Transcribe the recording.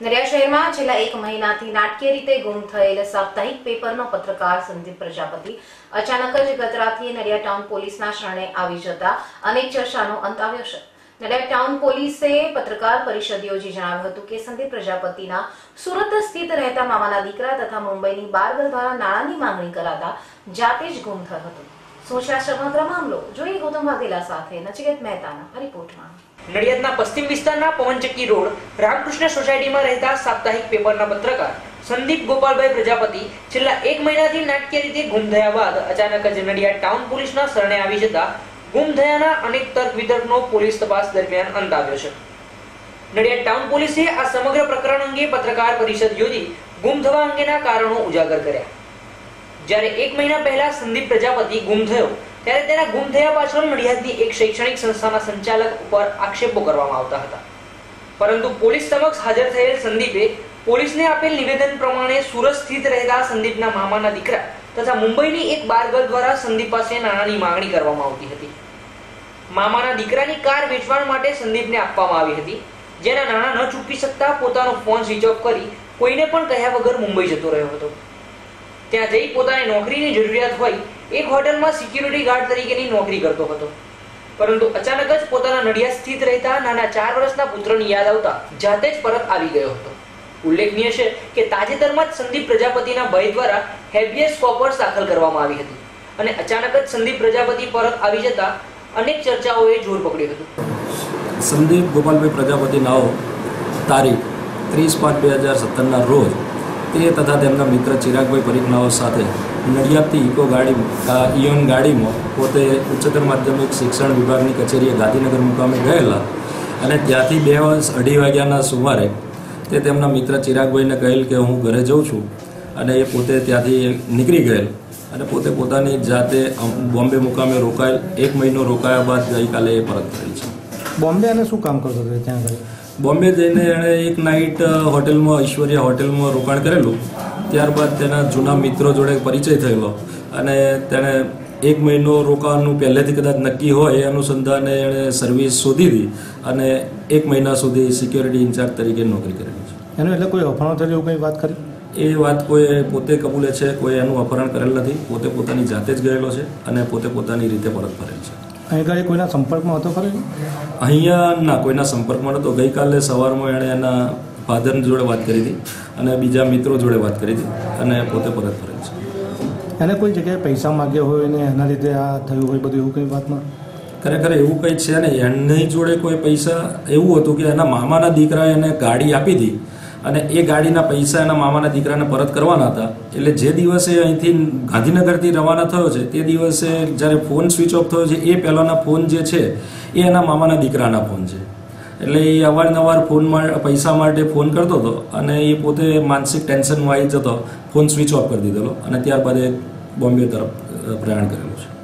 નડિયાદ શહેરમાં છેલ્લા એક મહિનાથી નાટકીય રીતે ગુમ થયેલ સાપ્તાહિક પેપરનો પત્રકાર સંદીપ પ્રજાપતિ અચાનક જ ગતરાથી નડિયાદ ટાઉન પોલીસના શરણે આવી જતા અનેક ચર્ચાનો અંત આવ્યો છે. નડિયાદ ટાઉન પોલીસે પત્રકાર પરિષદ યોજી જણાવ્યું હતું કે સંદીપ પ્રજાપતિના સુરત સ્થિત રહેતા મામાના દીકરા તથા મુંબઈની બાર ગરભારા નાણાંની માંગણી કરાતા જાતે જ ગુમ થયો હતો. શું છે આ મામલો. જોઈએ ગૌતમ વાઘેલા સાથે નચિકેત મહેતાના રિપોર્ટમાં. નડિયાદના પશ્ચિમ વિસ્તારના પવનચક્કી રોડ, રામકૃષ્ણ સોસાયટીમાં રહેતા સાપ્તાહિક પેપરના પત્રકાર સંદીપ ગોપાલભાઈ પ્રજાપતિ છેલ્લા એક મહિનાથી નાટકીય રીતે ગુમ થયા બાદ અચાનક જ નડિયાદ ટાઉન પોલીસના શરણે આવી જતા ગુમ થયાના અનેક તર્ક વિતર્કનો પોલીસ તપાસ દરમિયાન અંત આવ્યો છે. નડિયાદ ટાઉન પોલીસે આ સમગ્ર પ્રકરણ અંગે પત્રકાર પરિષદ યોજી ગુમ થવા અંગેના કારણો ઉજાગર કર્યા. જ્યારે એક મહિના પહેલા સંદીપ પ્રજાપતિ ગુમ થયો, ત્યારે તેના ગુમ થયા પાછળ નડિયાદની એક શૈક્ષણિક સંસ્થાના સંચાલક ઉપર આક્ષેપો કરવામાં આવતા હતા. પરંતુ પોલીસ સમક્ષ હાજર થયેલ સંદીપે પોલીસને આપેલ નિવેદન પ્રમાણે સુરત સ્થિત રહેતા સંદીપના મામાના દીકરા તથા મુંબઈની એક બારગર દ્વારા સંદીપ પાસે નાણાંની માંગણી કરવામાં આવતી હતી. મામાના દીકરાની કાર વેચવા માટે સંદીપને આપવામાં આવી હતી, જેના નાણાં ન ચૂકવી શકતા પોતાનો ફોન સ્વિચ ઓફ કરી કોઈને પણ કહ્યા વગર મુંબઈ જતો રહ્યો હતો. ત્યાં જઈ પોતાની નોકરીની જરૂરિયાત હોય, એક હોટલમાં સિક્યુરિટી ગાર્ડ તરીકેની નોકરી કરતો હતો. પરંતુ અચાનક જ પોતાના નડિયાદ સ્થિત રહેતા નાના ચાર વર્ષના પુત્રની યાદ આવતા જાતે જ પરત આવી ગયો હતો. ઉલ્લેખનીય છે કે તાજેતરમાં જ સંદીપ પ્રજાપતિના ભય દ્વારા હેબિયસ કોપર્સ દાખલ કરવામાં આવી હતી અને અચાનક જ સંદીપ પ્રજાપતિ પરત આવી જતા અનેક ચર્ચાઓએ જોર પકડ્યું હતું. સંદીપ ગોપાલભાઈ પ્રજાપતિ નાઓ તારીખ ત્રીસ પાંચ બે હજાર સત્તરના રોજ તે તથા તેમના મિત્ર ચિરાગભાઈ પરીખનાઓ સાથે નડિયાદથી ઇકો ગાડી ઇયોન ગાડીમાં પોતે ઉચ્ચતર માધ્યમિક શિક્ષણ વિભાગની કચેરીએ ગાંધીનગર મુકામે ગયેલા અને ત્યાંથી બે વર્ષ અઢી વાગ્યાના સુમારે તે તેમના મિત્ર ચિરાગભાઈને કહેલ કે હું ઘરે જઉં છું અને એ પોતે ત્યાંથી નીકળી ગયેલ અને પોતે પોતાની જાતે બોમ્બે મુકામે રોકાયેલ. એક મહિનો રોકાયા બાદ ગઈકાલે એ પરત કરી છે. બોમ્બે અને શું કામ કરતો હતો ત્યાં બોમ્બે જઈને એણે એક નાઇટ હોટેલમાં ઐશ્વર્યા હોટેલમાં રોકાણ કરેલું. ત્યારબાદ તેના જૂના મિત્રો જોડે પરિચય થયેલો. અને તેણે એક મહિનો રોકાવાનું પહેલેથી કદાચ નક્કી હોય એ અનુસંધાને એણે સર્વિસ શોધી હતી અને એક મહિના સુધી સિક્યોરિટી ઇન્ચાર્જ તરીકે નોકરી કરેલી છે. એનું એટલે કોઈ અફાણો થયેલું એવું કંઈ વાત કરી એ વાત કોઈ પોતે કબૂલે છે કોઈ એનું અપહરણ કરેલ નથી. પોતે પોતાની જાતે જ ગયેલો છે અને પોતે પોતાની રીતે પરત ફરેલ છે. અહીં આગળ કોઈના સંપર્કમાં હતો ખરો અહીંયા ના કોઈના સંપર્કમાં નહોતો ગઈકાલે સવારમાં એણે એના ફાધર જોડે વાત કરી હતી અને બીજા મિત્રો જોડે વાત કરી હતી અને પોતે પરત ફરે છે. એને કોઈ જગ્યાએ પૈસા માગ્યા હોય ને એના લીધે આ થયું હોય બધું એવું કંઈ વાતમાં? ખરેખર એવું કંઈ છે નહીં. એની જોડે કોઈ પૈસા એવું હતું કે એના મામાના દીકરાએ એને ગાડી આપી હતી અને એ ગાડીના પૈસા એના મામાના દીકરાને પરત કરવાના હતા. એટલે જે દિવસે અહીંથી ગાંધીનગરથી રવાના થયો છે, તે દિવસે જ્યારે ફોન સ્વિચ ઓફ થયો છે, એ પહેલાંના ફોન જે છે, એ એના મામાના દીકરાના ફોન છે. એટલે એ અવારનવાર ફોનમાં પૈસા માટે ફોન કરતો હતો અને એ પોતે માનસિક ટેન્શનમાં આવી જતો ફોન સ્વિચ ઓફ કરી દીધેલો અને ત્યારબાદ એ બોમ્બે તરફ પ્રયાણ કરેલું છે.